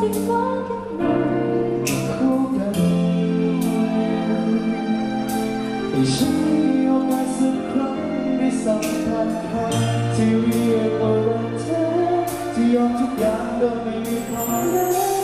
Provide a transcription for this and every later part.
ที่ฝันกันหน่อยคู่กันให้ฉันมีโอกาสสักครั้งได้สัมผัสใครที่เรียกว่ารักเธอที่ยอมทุกอย่างโดยไม่มีความรัก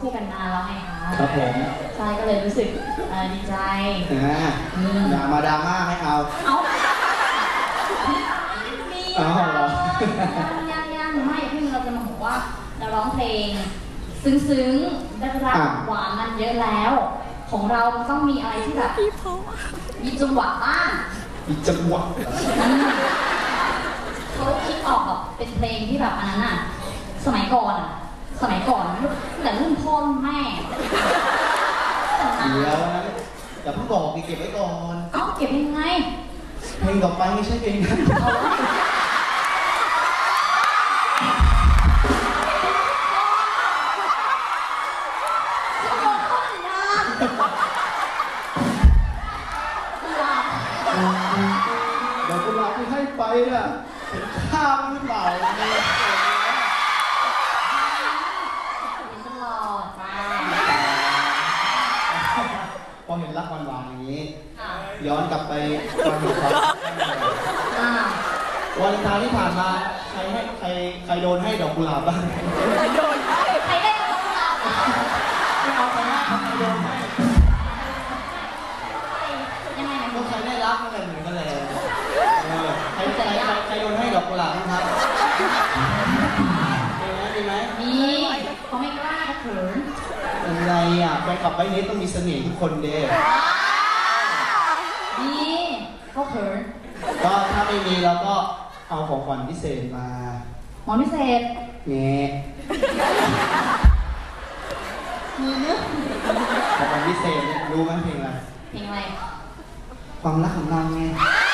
คู่กันนานแล้วไงคะครับผมใช่ก็เลยรู้สึกเอ่อดีใจนะอย่ามาดราม่าไม่เอา เอามีเอาเหรอ ยังยังยังไม่พี่เราจะมาบอกว่าเราร้องเพลง ซึ้งๆรักรักอะ หวานมันเยอะแล้ว ของเราต้องมีอะไรที่แบบมีจังหวะบ้าง อีกจังหวะเขาคิดออกแบบเป็นเพลงที่แบบอันนั้นอะ สมัยก่อนอะ สมัยก่อนแต่รุ่นพ่อรุ่นแม่แต่นาเดี๋ยวนะอย่าเพิ่งบอกดิเก็บไว้ก่อนเอ้าเก็บยังไงเพลงต่อไปไม่ใช่เพลงนั้นเอาละจะบอกเขาสัญญาณหลับเดี๋ยวกุหลาบที่ให้ไปน่ะเห็นข้ามหรือเปล่าเนี่ย กลับไปตอนหยุดครับอ่า วันทางที่ผ่านมาใครให้ใครใครโดนให้ดอกกุหลาบบ้างโดนใครได้ดอกกุหลาบไม่เอาไปให้ใครโดนให้ยังไงนะก็ใครได้รับนั่นหรือนะเรใครใคใครโดนให้ดอกกุหลาบครับมีไหมมีเขาไม่กล้าเขาเขินอะไรอะไปกลับไปนี้ต้องมีเสน่ห์ทุกคนเด้ เขาเขินก็ถ้าไม่มีเราก็เอาของขวัญพิเศษมาหมอพิเศษแง่มีเนื้อของขวัญพิเศษเนี่ยรู้ไหมเพลงอะไรเพลงอะไร ความรักของเราไงอ้า